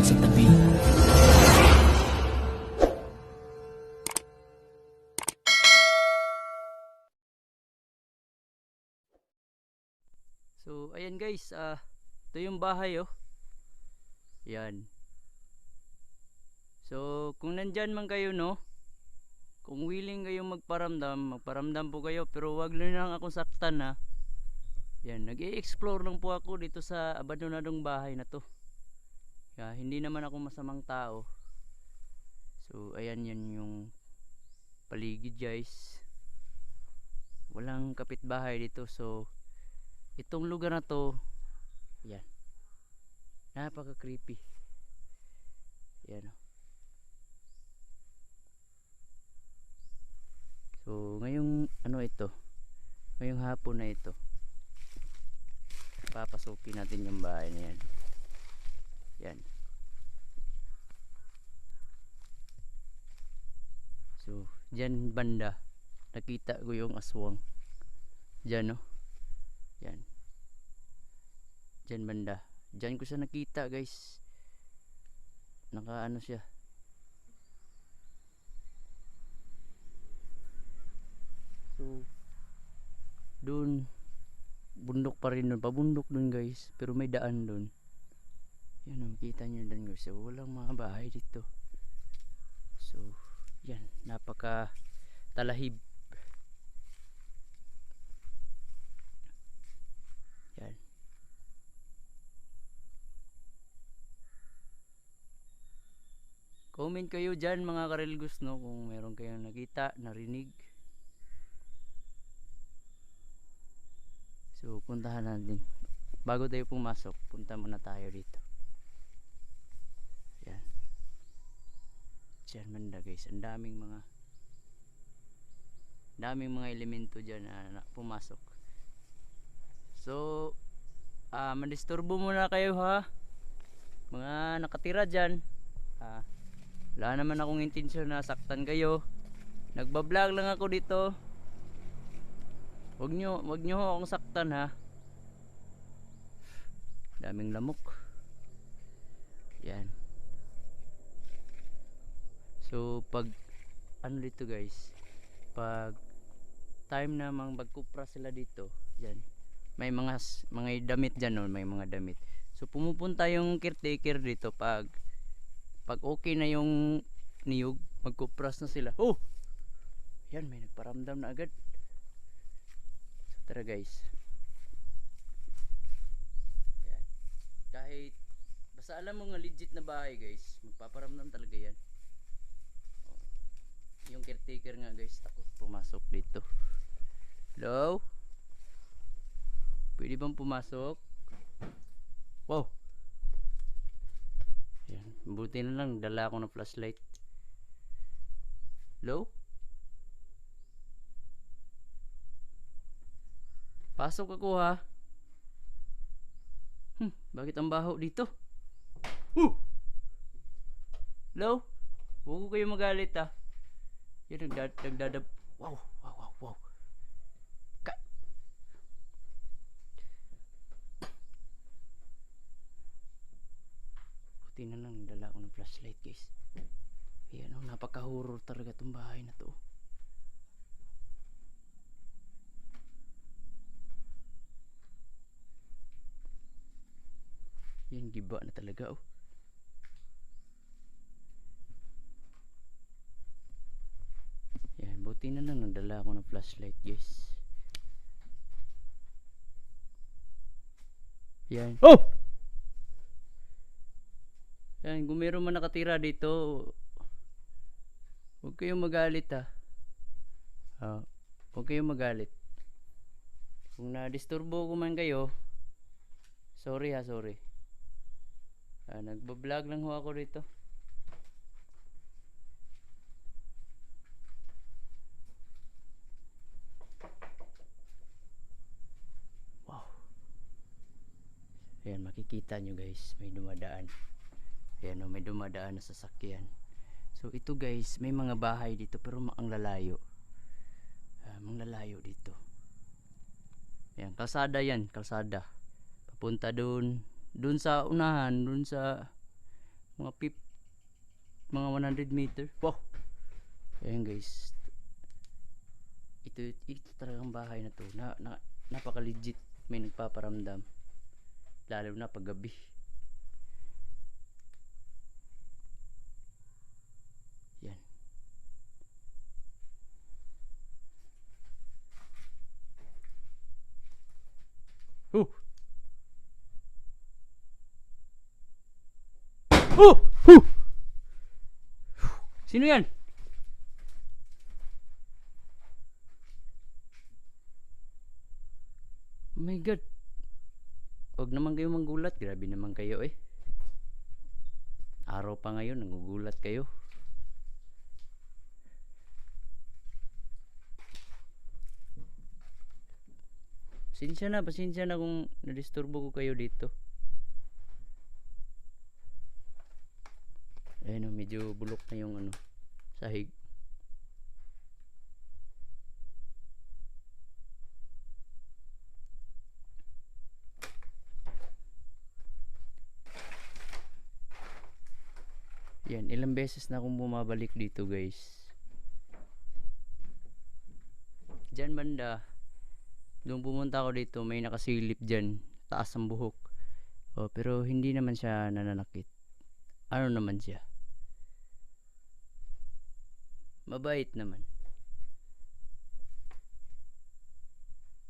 lang sa tabi. So, ayan guys, ah ito yung bahay oh. Yan. So, kung nandyan man kayo no, kung willing kayong magparamdam, magparamdam po kayo pero wag lang lang akong saktan ha. Yan, nag-i-explore lang po ako dito sa abandonadong bahay na to. Kaya hindi naman ako masamang tao. So, ayan yan yung paligid guys. Walang kapitbahay dito so itong lugar na to yan napaka creepy yan o so ngayong ano ito ngayong hapon na ito papasukin natin yung bahay na yan yan so dyan banda nakita ko yung aswang dyan no yan. Diyan banda. Diyan ko siya nakita, guys. Naka ano siya. So doon bundok pa rin doon, pabundok doon guys, pero may daan doon. Yan, oh, kita niyo doon guys. So, walang mga bahay dito. So, yan, napaka talahib. Yan. Comment kayo dyan mga karilgos no kung meron kayong nakita, narinig. So puntahan natin. Bago tayo pumasok, punta muna tayo dito. Yan. Diyan banda guys, ang daming mga daming mga elemento dyan na, na pumasok. So, ah, mandisturbo muna kayo ha. Mga nakatira dyan. Ah, wala naman akong intensyon na saktan kayo. Nagbablog lang ako dito. Wag nyo, wag nyo akong saktan ha. Daming lamok. Yan. So, pag ano dito guys, pag time namang magkupra sila dito, yan, may mga mga damit diyan no, may mga damit. So pumupunta yung caretaker dito pag pag okay na yung niyog, magkupras na sila. Oh. Yan may nagparamdam na agad. Tara guys. Yan. Kahit basta alam mo nga legit na bahay guys, magpaparamdam talaga yan. Oh. Yung caretaker nga guys, takot pumasok dito. Hello? Pwede bang pumasok? Wow. Yan. Buti na lang, dala ako ng flashlight. Hello? Pasok ako ha. Hmm, bakit ang baho dito? Huh! Hello? Huwag ko kayo magalit ha. Yan, nagdad, nagdadab... Wow, wow, wow, wow. Ka Buti na lang dala ko ng flashlight guys. Ayan oh, napaka-horror talaga tong bahay na to. Yan giba na talaga oh. Yan, buti na lang nagdala ako ng flashlight guys. Yan. Oh! Yan, kung meron man nakatira dito, huwag kayong magalit ha. Ah, huwag kayong magalit. Kung na-disturbo ko man kayo, sorry ha, sorry. Ah, nagbablog lang ho ako dito. Wow. Ayan, makikita nyo guys, may dumadaan. Ayan, oh, may dumadaan na sasakyan. So ito guys, may mga bahay dito pero ang lalayo. Ah, mga lalayo dito. Ayan, kalsada yan, kalsada. Papunta doon, doon sa unahan, doon sa mga pip mga 100 meter. Wow! Ayan guys. Ito ito talagang bahay na to. Na, na napaka legit may nagpaparamdam. Lalo na pag gabi yan. Oh! Oh! Huh! Sino yan? Oh my god. Huwag naman kayo manggulat. Grabe naman kayo eh. Araw pa ngayon, nangugulat kayo. Pasensya na, pasensya na kung nadisturbo ko kayo dito. Ayun oh, medyo bulok na yung ano, sahig. Yan, ilang beses na akong bumabalik dito guys. Diyan banda, Doon pumunta ako dito, may nakasilip dyan, taas ang buhok. Oh, pero hindi naman siya nananakit. Ano naman siya? Mabait naman.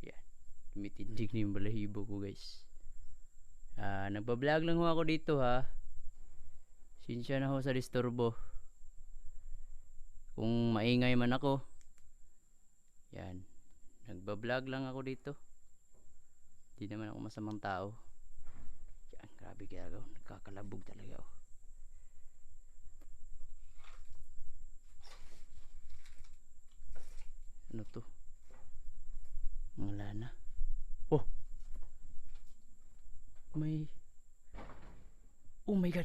Yan. Tumitindig na yung balahibo ko guys. Ah, nagbablog lang ho ako dito ha. Sinsya na ho sa disturbo. Kung maingay man ako. Yan. Nagbablog lang ako dito. Hindi naman ako masamang tao. Yan, grabe kaya ako. Nagkakalabog talaga ako. Ano to? Wala na. Oh! May... Oh my god!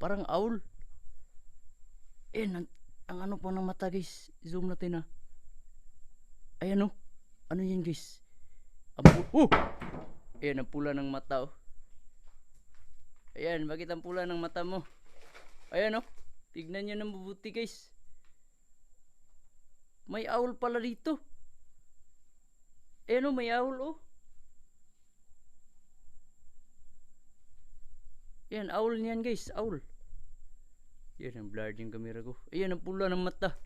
Parang owl. Eh, ang, ang ano pa ng mata guys. Zoom natin ah. Ayan oh. Ano yan guys? Ang oh! Ayan, ang pula ng mata oh. Ayan, bakit ang pula ng mata mo? Ayan oh. Tignan nyo ng mabuti guys. May owl pala dito. Oh, may owl oh. Yan, owl niyan guys, owl. Yan, ang blurred yung camera ko. Ayan, ang pula ng mata.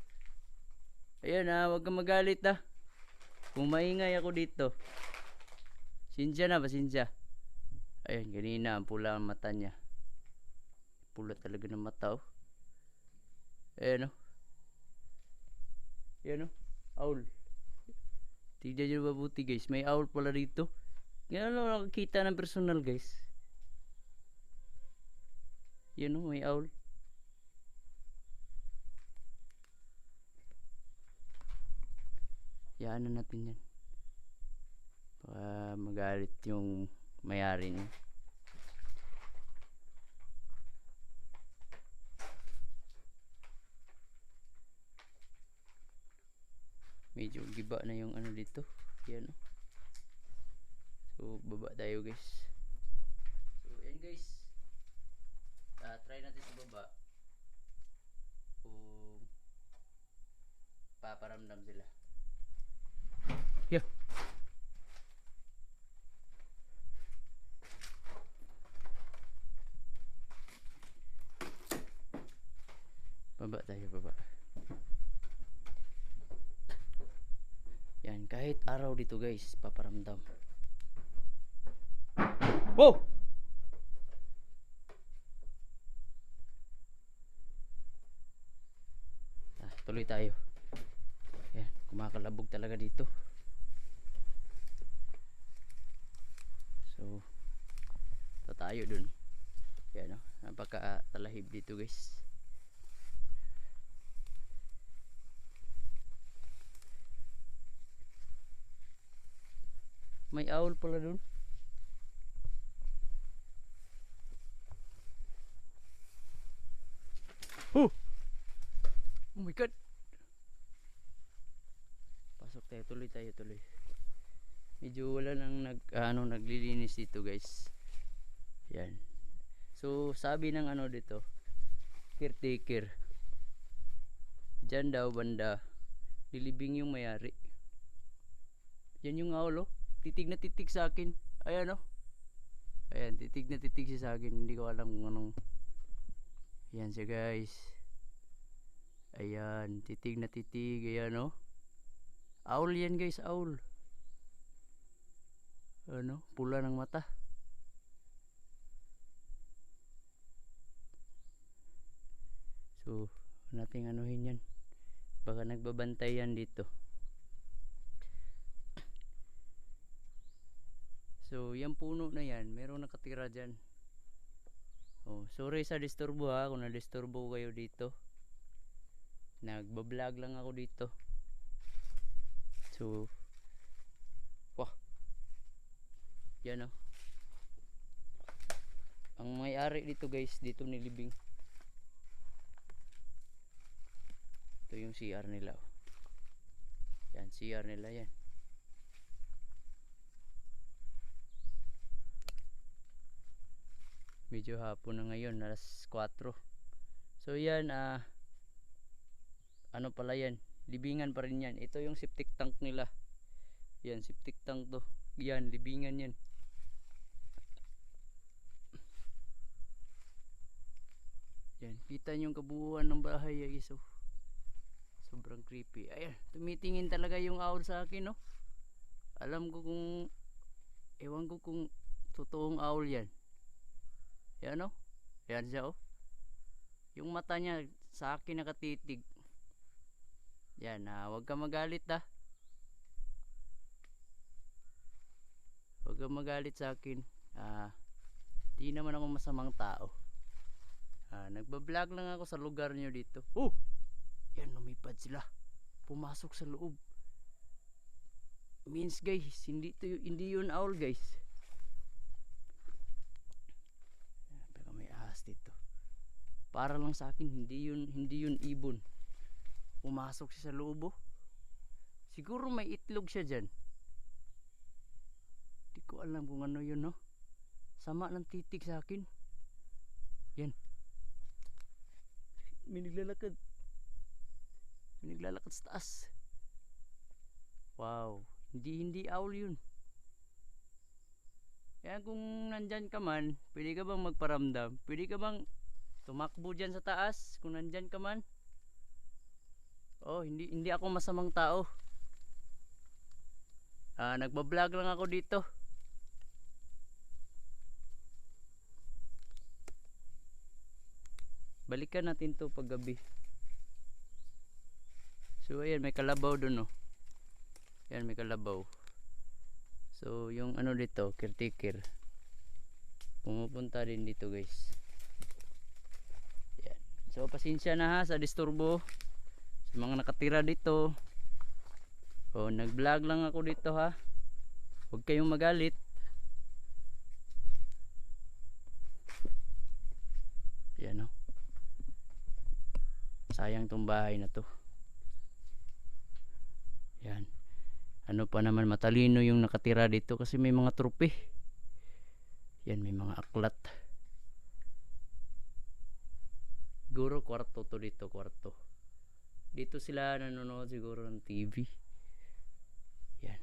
Ayan ha, huwag kang magalit ha. Kung maingay ako dito. Sinsya na, pasensya. Ayan, ganina, ang pula ang mata niya. Pula talaga ng mata oh. Ayan oh. Ayan oh, owl. Tignan nyo mabuti guys, may owl pala dito. Ngayon lang nakakita ng personal guys. Yan o, may owl. Yaan na natin yan. Baka magalit yung mayari niya. Medyo giba na yung ano dito. Yan o. So, baba tayo guys. So, yan guys. Ah, try natin sa baba kung paparamdam sila. Yeah. Baba tayo, baba. Yan, kahit araw dito guys, paparamdam. Wow! Ah, tuloy tayo. Yan, kumakalabog talaga dito. So, tayo dun. Yan, no? napaka talahib dito guys. May owl pala dun. Oh! Oh my god. Pasok tayo, tuloy tayo, tuloy. Medyo wala nang nag ano naglilinis dito, guys. Yan. So, sabi ng ano dito, caretaker. Diyan daw banda, nilibing yung mayari. Yan yung aul oh. Titig na titig sa akin. Ayan oh. Ayan, titig na titig siya sa akin. Hindi ko alam kung anong... Ayan siya guys. Ayan, titig na titig. Ayan oh. Owl yan guys, owl. Ano, pula ng mata. So, nating anuhin yan. Baka nagbabantay yan dito. So, yung puno na yan, merong nakatira dyan. Oh, sorry sa disturbo ha, kung na-disturbo kayo dito. Nagbablog lang ako dito. So, wah. Yan oh. Ang may-ari dito guys, dito nilibing. Ito yung CR nila oh. Yan, CR nila yan. Medyo hapon na ngayon, alas 4. So yan, ah ano pala yan? Libingan pa rin yan. Ito yung septic tank nila. Yan, septic tank to. Yan, libingan yan. Yan, kita yung kabuuan ng bahay guys. Oh. Sobrang creepy. Ayan, tumitingin talaga yung owl sa akin, no? Alam ko kung ewan ko kung totoong owl yan. Yan, no? Yan siya, oh. Yung mata niya sa akin nakatitig. Yan, ah, wag ka magalit, ah. Wag ka magalit sa akin. Ah, di naman ako masamang tao. Ah, nagba-vlog lang ako sa lugar niyo dito. Oh! Yan, lumipad sila. Pumasok sa loob. Means guys, hindi to hindi yun owl guys. Ayan, Pero may ahas dito. Para lang sa akin, hindi yun hindi yun ibon. Pumasok siya sa loob oh. Siguro may itlog siya diyan. Di ko alam kung ano yun no. Sama ng titig sa akin. Yan. May naglalakad. May naglalakad sa taas. Wow. Hindi hindi owl yun. Kaya kung nandyan ka man, pwede ka bang magparamdam? Pwede ka bang tumakbo dyan sa taas kung nandyan ka man? Oh, hindi hindi ako masamang tao. Ah, nagba-vlog lang ako dito. Balikan natin to pag gabi. So ayan, may kalabaw dun oh. Ayan, may kalabaw. So yung ano dito, caretaker. Pumupunta din dito guys. So pasensya na ha sa disturbo. Sa mga nakatira dito. Oh, nag-vlog lang ako dito ha. Huwag kayong magalit. Ayan oh. Sayang tong bahay na to. Yan. Ano pa naman matalino yung nakatira dito kasi may mga trupe. Yan may mga aklat. Siguro kwarto to dito, kwarto. Dito sila nanonood siguro ng TV. Yan.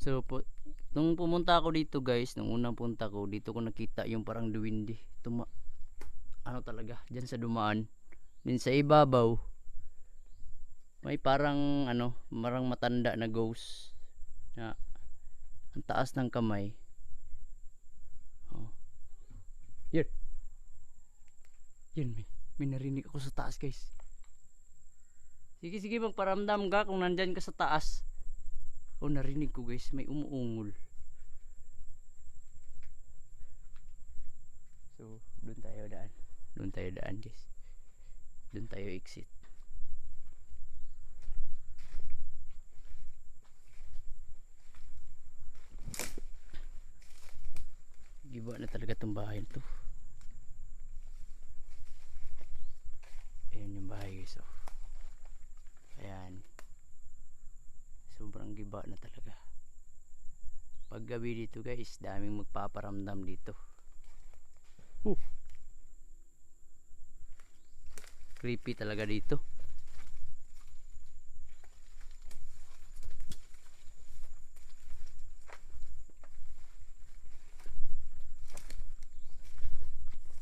So po, nung pumunta ako dito guys, nung unang punta ko, dito ko nakita yung parang duwindi. Tuma ano talaga, diyan sa dumaan. Din sa ibabaw, may parang ano, marang matanda na ghost. Na ang taas ng kamay. Oh. Yan. Yan, may, may narinig ako sa taas guys. Sige, sige, magparamdam ka kung nandyan ka sa taas. Oh, narinig ko guys, may umuungol. So, doon tayo daan. Doon tayo daan guys. Doon tayo exit. Giba na talaga itong bahay to. Ayan yung bahay guys. Oh. Ayan. walang giba na talaga pag gabi dito guys daming magpaparamdam dito uh. creepy talaga dito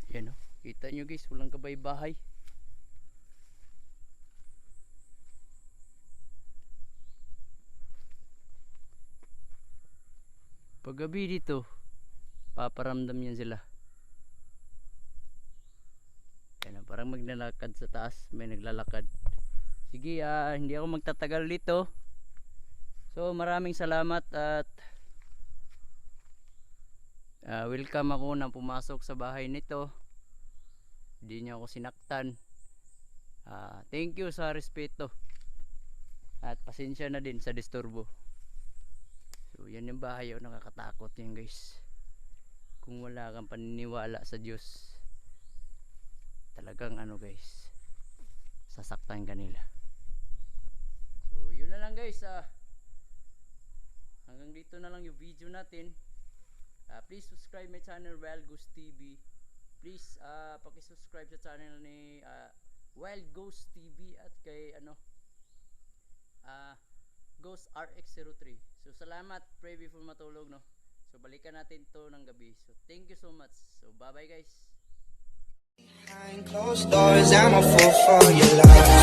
yan o kita nyo guys walang kabay bahay Paggabi dito, paparamdam yan sila. Yan, parang maglalakad sa taas, may naglalakad. Sige, ah, hindi ako magtatagal dito. So, maraming salamat at ah, welcome ako na pumasok sa bahay nito. Hindi niyo ako sinaktan. Ah, thank you sa respeto. At pasensya na din sa disturbo. So yan yung bahay oh, nakakatakot yan guys. Kung wala kang paniniwala sa Diyos, talagang ano guys, sasaktan ka nila. So yun na lang guys. ah hanggang dito na lang yung video natin. Ah, please subscribe my channel Wild Ghost TV. Please uh, paki-subscribe sa channel ni ah, Wild Ghost TV at kay ano ah Ghost RX03. So salamat, pray before matulog no. So balikan natin to ng gabi. So thank you so much. So bye bye guys. Behind closed doors, I'm a fool for your love.